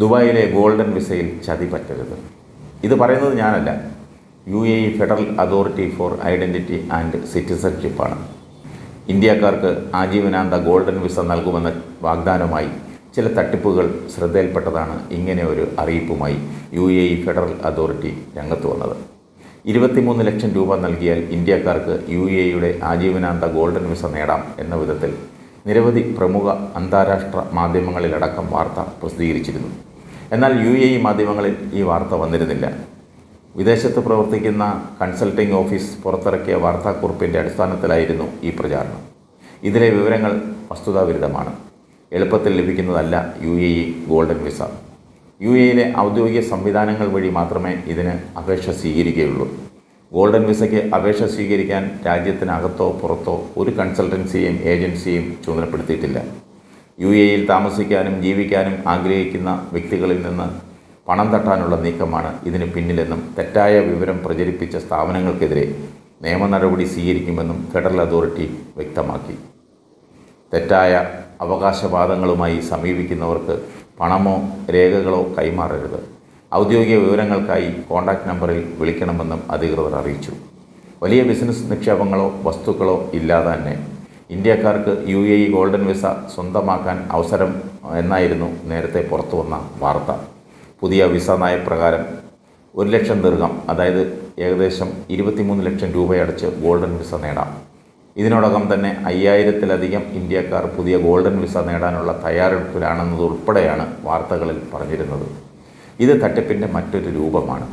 ദുബായിലെ ഗോൾഡൻ വിസയിൽ ചതി പറ്റരുത്. ഇത് പറയുന്നത് ഞാനല്ല. U A federal authority for identity and സിറ്റിസൺഷിപ്പാണ്. ഇന്ത്യക്കാർക്ക് ആജീവനാന്ത ഗോൾഡൻ വിസ നൽകുമെന്ന വാഗ്ദാനവുമായി ചില തട്ടിപ്പുകൾ ശ്രദ്ധയിൽപ്പെട്ടതാണ് ഇങ്ങനെ ഒരു അറിയിപ്പുമായി U A E federal authority രംഗത്ത് വന്നത്. ഇരുപത്തിമൂന്ന് ലക്ഷം രൂപ നൽകിയാൽ ഇന്ത്യക്കാർക്ക് യു എ യുടെ ആജീവനാന്ത ഗോൾഡൻ വിസ നേടാം എന്ന വിധത്തിൽ നിരവധി പ്രമുഖ അന്താരാഷ്ട്ര മാധ്യമങ്ങളിലടക്കം വാർത്ത പ്രസിദ്ധീകരിച്ചിരുന്നു. എന്നാൽ യു എ ഇ മാധ്യമങ്ങളിൽ ഈ വാർത്ത വന്നിരുന്നില്ല. വിദേശത്ത് പ്രവർത്തിക്കുന്ന കൺസൾട്ടിംഗ് ഓഫീസ് പുറത്തിറക്കിയ വാർത്താക്കുറിപ്പിന്റെ അടിസ്ഥാനത്തിലായിരുന്നു ഈ പ്രചാരണം. ഇതിലെ വിവരങ്ങൾ വസ്തുതാവിരുദ്ധമാണ്. എളുപ്പത്തിൽ ലഭിക്കുന്നതല്ല U A E golden visa. U എയിലെ ഔദ്യോഗിക സംവിധാനങ്ങൾ വഴി മാത്രമേ ഇതിന് അപേക്ഷ സ്വീകരിക്കുകയുള്ളൂ. ഗോൾഡൻ വിസയ്ക്ക് അപേക്ഷ സ്വീകരിക്കാൻ രാജ്യത്തിനകത്തോ പുറത്തോ ഒരു കൺസൾട്ടൻസിയും ഏജൻസിയും ചുമതലപ്പെടുത്തിയിട്ടില്ല. യു എയിൽ താമസിക്കാനും ജീവിക്കാനും ആഗ്രഹിക്കുന്ന വ്യക്തികളിൽ നിന്ന് പണം തട്ടാനുള്ള നീക്കമാണ് ഇതിന് പിന്നിലെന്നും തെറ്റായ വിവരം പ്രചരിപ്പിച്ച സ്ഥാപനങ്ങൾക്കെതിരെ നിയമ നടപടി സ്വീകരിക്കുമെന്നും ഫെഡറൽ അതോറിറ്റി വ്യക്തമാക്കി. തെറ്റായ അവകാശവാദങ്ങളുമായി സമീപിക്കുന്നവർക്ക് പണമോ രേഖകളോ കൈമാറരുത്. ഔദ്യോഗിക വിവരങ്ങൾക്കായി കോൺടാക്റ്റ് നമ്പറിൽ വിളിക്കണമെന്നും അധികൃതർ അറിയിച്ചു. വലിയ ബിസിനസ് നിക്ഷേപങ്ങളോ വസ്തുക്കളോ ഇല്ലാതെ തന്നെ ഇന്ത്യക്കാർക്ക് U A E golden visa സ്വന്തമാക്കാൻ അവസരം എന്നായിരുന്നു നേരത്തെ പുറത്തു വന്ന വാർത്ത. പുതിയ വിസ നയപ്രകാരം ഒരു ലക്ഷം ദീർഘം അതായത് ഏകദേശം ഇരുപത്തിമൂന്ന് ലക്ഷം രൂപയടച്ച് ഗോൾഡൻ വിസ നേടാം. ഇതിനോടകം തന്നെ അയ്യായിരത്തിലധികം ഇന്ത്യക്കാർ പുതിയ ഗോൾഡൻ വിസ നേടാനുള്ള തയ്യാറെടുപ്പിലാണെന്നതുൾപ്പെടെയാണ് വാർത്തകളിൽ പറഞ്ഞിരുന്നത്. ഇത് തട്ടിപ്പിന്റെ മറ്റൊരു രൂപമാണ്.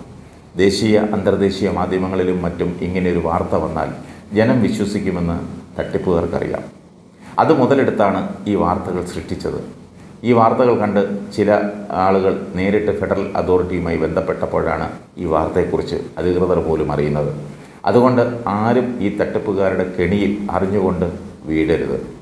ദേശീയ അന്തർദേശീയ മാധ്യമങ്ങളിലും മറ്റും ഇങ്ങനെയൊരു വാർത്ത വന്നാൽ ജനം വിശ്വസിക്കുമെന്ന് തട്ടിപ്പുകാർക്കറിയാം. അത് മുതലെടുത്താണ് ഈ വാർത്തകൾ സൃഷ്ടിച്ചത്. ഈ വാർത്തകൾ കണ്ട് ചില ആളുകൾ നേരിട്ട് ഫെഡറൽ അതോറിറ്റിയുമായി ബന്ധപ്പെട്ടപ്പോഴാണ് ഈ വാർത്തയെക്കുറിച്ച് അധികൃതർ പോലും അറിയുന്നത്. അതുകൊണ്ട് ആരും ഈ തട്ടിപ്പുകാരുടെ കെണിയിൽ അറിഞ്ഞുകൊണ്ട് വീഴരുത്.